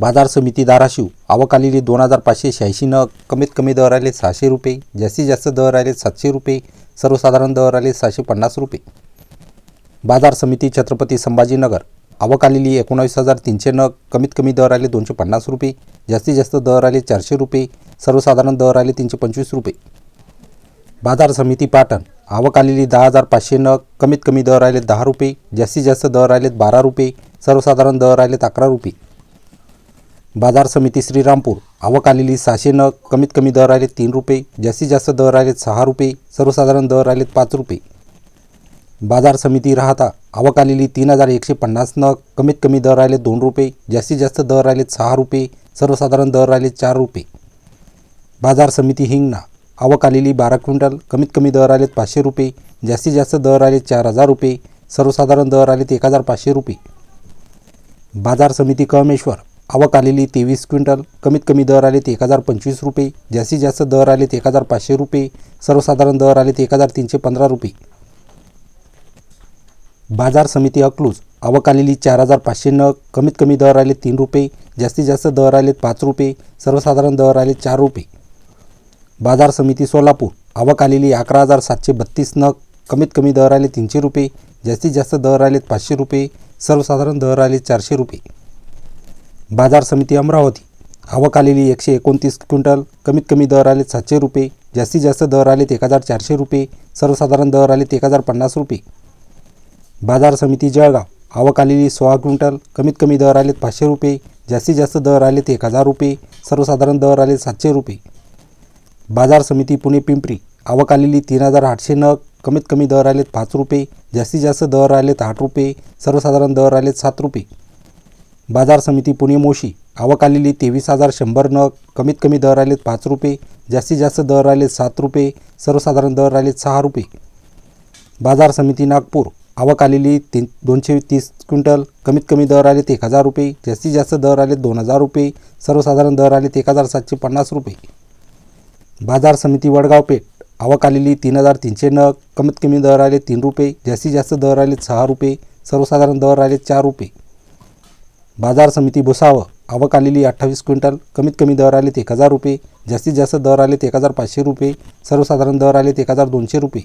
बाजार समिती धाराशिव. आवक आलेली दोन हजार पाचशे शहाऐंशी नग कमीत कमी दर आले सहाशे रुपये. जास्तीत जास्त दर आले सातशे रुपये. सर्वसाधारण दर आले सहाशे पन्नास रुपये. बाजार समिती छत्रपती संभाजीनगर. आवक आलेली एकोणावीस हजार तीनशे नग कमीत कमी दर आले दोनशे पन्नास रुपये. जास्तीत जास्त दर आले चारशे रुपये. सर्वसाधारण दर आले तीनशे पंचवीस रुपये. बाजार समिती पाटण. आवक आलेली दहा हजार पाचशे नग कमीत कमी दर आले दहा रुपये. जास्तीत जास्त दर आलेत बारा रुपये. सर्वसाधारण दर आलेत अकरा रुपये. बाजार समिती श्रीरामपूर. आवक आलेली सहाशे नग कमीत कमी दर आले तीन रुपये जास्तीत जास्त दर आलेत सहा रुपये सर्वसाधारण दर आलेत पाच रुपये. बाजार समिती राहता आवक आलेली तीन हजार एकशे पन्नास नग कमीत कमी दर आले दोन रुपये जास्तीत जास्त दर आलेत सहा रुपये सर्वसाधारण दर आले चार रुपये. बाजार समिती हिंगणा आवक आलेली बारा क्विंटल कमीत कमी दर आलेत पाचशे रुपये जास्तीत जास्त दर आले चार हजार रुपये सर्वसाधारण दर आलेत एक हजार पाचशे रुपये. बाजार समिती कळमेश्वर आवक आलेली तेवीस क्विंटल कमीत कमी दर आलेत एक हजार पंचवीस रुपये जास्तीत जास्त दर आलेत एक हजार पाचशे रुपये सर्वसाधारण दर आलेत एक हजार तीनशे पंधरा रुपये. बाजार समिती अकलूज आवक आलेली चार हजार पाचशे नग कमीत कमी दर आले तीन रुपये जास्तीत जास्त दर आलेत पाच रुपये सर्वसाधारण दर आले चार रुपये. बाजार समिती सोलापूर. आवक आलेली अकरा हजार सातशे बत्तीस नग कमीत कमी दर आले तीनशे रुपये जास्तीत जास्त दर आलेत पाचशे रुपये सर्वसाधारण दर आले चारशे रुपये. बाजार समिती अमरावती. आवक आलेली एकशे एकोणतीस क्विंटल. कमीत कमी दर आलेत सातशे रुपये. जास्तीत जास्त दर आलेत एक हजार चारशे रुपये. सर्वसाधारण दर आलेत एक हजार पन्नास रुपये. बाजार समिती जळगाव. आवक आलेली सोळा क्विंटल. कमीत कमी दर आलेत पाचशे रुपये. जास्तीत जास्त दर आलेत एक हजार रुपये. सर्वसाधारण दर आले सातशे रुपये. बाजार समिती पुणे पिंपरी. आवक आलेली तीन हजार आठशे नग. कमीत कमी दर आलेत पाच रुपये. जास्तीत जास्त दर आलेत आठ रुपये. सर्वसाधारण दर आलेत सात रुपये. बाजार समिती पुणे मोशी आवक आलेली तेवीस हजार शंभर नग कमीत कमी दर आलेत पाच रुपये जास्तीत जास्त दर आलेत सात रुपये सर्वसाधारण दर आलेत सहा रुपये. बाजार समिती नागपूर आवक आलेली तीन दोनशे तीस क्विंटल कमीत कमी दर आलेत एक हजार रुपये जास्तीत जास्त दर आलेत दोन हजार रुपये सर्वसाधारण दर आलेत एक हजार सातशे पन्नास रुपये. बाजार समिती वडगाव पेठ आवक आलेली तीन हजार तीनशे नग कमीत कमी दर आले तीन रुपये जास्तीत जास्त दर आलेत सहा रुपये सर्वसाधारण दर आलेत चार रुपये. बाजार समिती भुसावं आवक आलेली अठ्ठावीस क्विंटल कमीत कमी दर आलेत एक हजार रुपये जास्तीत जास्त दर आलेत एक हजार पाचशे रुपये सर्वसाधारण दर आलेत एक हजार दोनशे रुपये.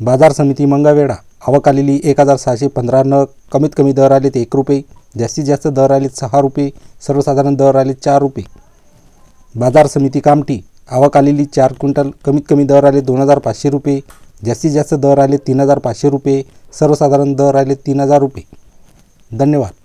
बाजार समिती मंगळवेढा आवक आलेली एक हजार सहाशे पंधरा नग कमीत कमी दर आलेत एक रुपये जास्तीत जास्त दर आलेत सहा रुपये सर्वसाधारण दर आलेत चार रुपये. बाजार समिती कामठी आवक आलेली चार क्विंटल कमीत कमी दर आले दोन हजार पाचशे रुपये जास्तीत जास्त दर आले तीन हजार पाचशे रुपये सर्वसाधारण दर आले तीन हजार रुपये. धन्यवाद.